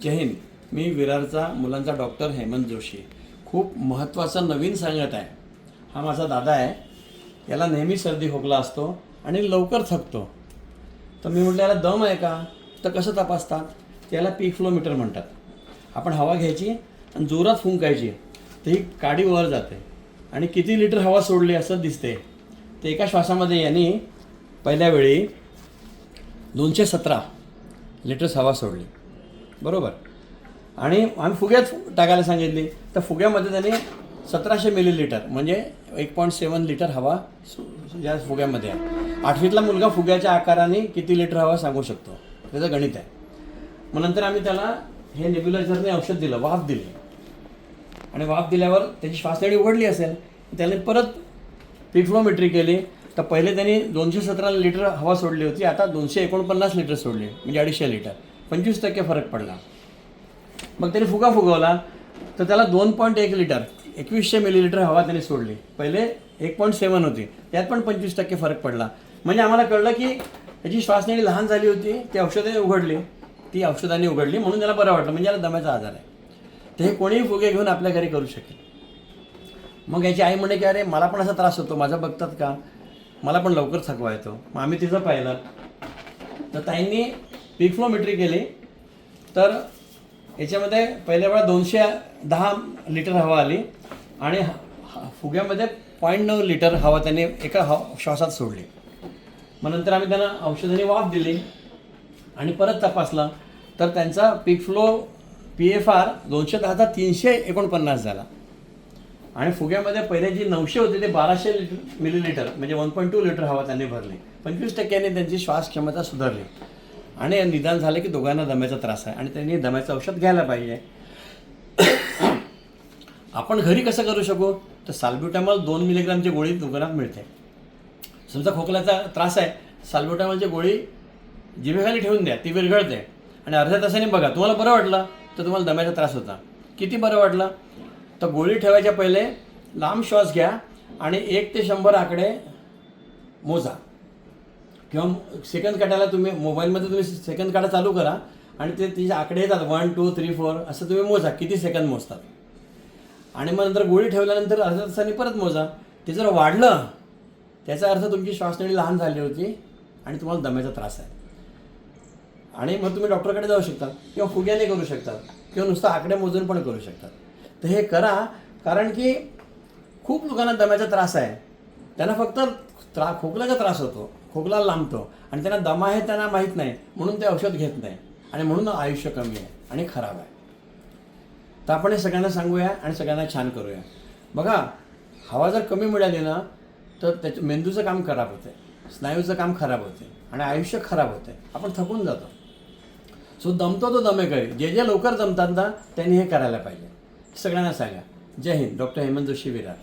जय हिंद. मी विरारचा मुलांचा डॉक्टर हेमंत जोशी. खूप महत्त्वाचा नवीन सांगत आहे. हा माझा दादा आहे. याला नेहमी सर्दी खोकला असतो आणि लवकर थकतो. तर मी म्हटलं याला दम आहे का? तर कसं तपासतात? त्याला पीक फ्लोमीटर म्हणतात. आपण हवा घ्यायची आणि जोरात फुंकायची. तर ही काडी वर जाते आणि किती लिटर हवा सोडली असं दिसते. ते एका श्वासामध्ये यांनी पहिल्या वेळी दोनशे सतरा लिटर्स हवा सोडली. बरोबर. आणि आम्ही फुग्यात टाकायला सांगितली. तर फुग्यामध्ये त्यांनी सतराशे मिलीलिटर म्हणजे एक पॉईंट सेवन लिटर हवा सु- या फुग्यामध्ये आहे. आठवीतला मुलगा फुग्याच्या आकाराने किती लिटर हवा सांगू शकतो? त्याचं गणित आहे. मग नंतर आम्ही त्याला हे नेब्युलायझरने औषध दिलं वाफ दिली. आणि वाफ दिल्यावर त्याची श्वासनळी उघडली असेल त्याने परत पिफ्लोमेट्री केली. तर पहिले त्यांनी दोनशे सतरा लिटर हवा सोडली होती आता दोनशे एकोणपन्नास लिटर सोडली म्हणजे अडीचशे लिटर पंचवीस टक्के फरक पडला. मग त्याने फुगा फुगवला तर त्याला दोन पॉईंट एक लिटर एकवीसशे मिलीलिटर हवा त्याने सोडली. पहिले एक पॉईंट सेवन होती त्यात पण पंचवीस टक्के फरक पडला. म्हणजे आम्हाला कळलं की त्याची श्वासनळी लहान झाली होती ती औषधाने उघडली ती औषधाने उघडली म्हणून त्याला बरं वाटलं म्हणजे याला दम्याचा आजार आहे. तर हे कोणीही फुगे घेऊन आपल्या घरी करू शकेल. मग याची आई म्हणे की अरे मला पण असा त्रास होतो माझा बघतात का? मला पण लवकर थकवा येतो. मग आम्ही तिचं पाहिलं. तर ताईंनी पीक पिकफ्लोमेट्री केली. तर याच्यामध्ये पहिल्या वेळा दोनशे दहा लिटर हवा आली आणि फुग्यामध्ये पॉईंट नऊ लिटर हवा त्याने एका हवा श्वासात सोडली. मग नंतर आम्ही त्यांना औषधाने वाफ दिली आणि परत तपासला. तर त्यांचा peak flow P F R दोनशे दहाचा तीनशे एकोणपन्नास झाला. आणि फुग्यामध्ये पहिले जी नऊशे होते ते बाराशे लिटर मिलीलिटर म्हणजे वन पॉईंट टू लिटर हवा त्यांनी भरली. पंचवीस टक्क्याने त्यांची श्वास क्षमता सुधारली. आणि निदान झालं की दोघांना दम्याचा त्रास आहे आणि त्यांनी दम्याचं औषध घ्यायला पाहिजे. आपण घरी कसं करू शकू? तर साल्ब्युटामॉल दोन मिलीग्रामची गोळी दुकानात मिळते. समजा खोकल्याचा त्रास आहे साल्ब्युटामॉलची गोळी जिभेखाली ठेवून द्या ती विरघळते. आणि अर्ध्या तासाने बघा तुम्हाला बरं वाटलं तर तुम्हाला दम्याचा त्रास होता. किती बरं वाटलं? तर गोळी ठेवायच्या पहिले लांब श्वास घ्या आणि एक ते शंभर आकडे मोजा. किंवा सेकंद काढायला तुम्ही मोबाईलमध्ये तुम्ही सेकंद काढा चालू करा आणि ते तिचे आकडे येतात. वन टू थ्री फोर असं तुम्ही मोजा. किती सेकंद मोजतात? आणि मग नंतर गोळी ठेवल्यानंतर अर्ध्या तासाने परत मोजा. ते जर वाढलं त्याचा अर्थ तुमची श्वासनळी लहान झाली होती आणि तुम्हाला दम्याचा त्रास आहे. आणि मग तुम्ही डॉक्टरकडे जाऊ शकता किंवा फुग्याने करू शकता किंवा नुसतं आकडे मोजून पण करू शकतात तर हे करा कारण की खूप लोकांना दम्याचा त्रास आहे. त्यांना फक्त त्रा खोकल्याचा त्रास होतो. खोकला लांबतो आणि त्यांना दमा आहे त्यांना माहीत नाही. म्हणून ते औषध घेत नाही. आणि म्हणून आयुष्य कमी आहे आणि खराब आहे. तर आपण हे सगळ्यांना सांगूया आणि सगळ्यांना छान करूया. बघा हवा जर कमी मिळाली ना तर त्याचं मेंदूचं काम खराब होते. स्नायूचं काम खराब होते. आणि आयुष्य खराब होते. आपण थकून जातो. सो दमतो तो दमे दमेकरी. जे जे लवकर जमतात ना त्यांनी हे करायला पाहिजे. सगळ्यांना सांगा. जय हिंद. डॉक्टर हेमंत जोशी विरार.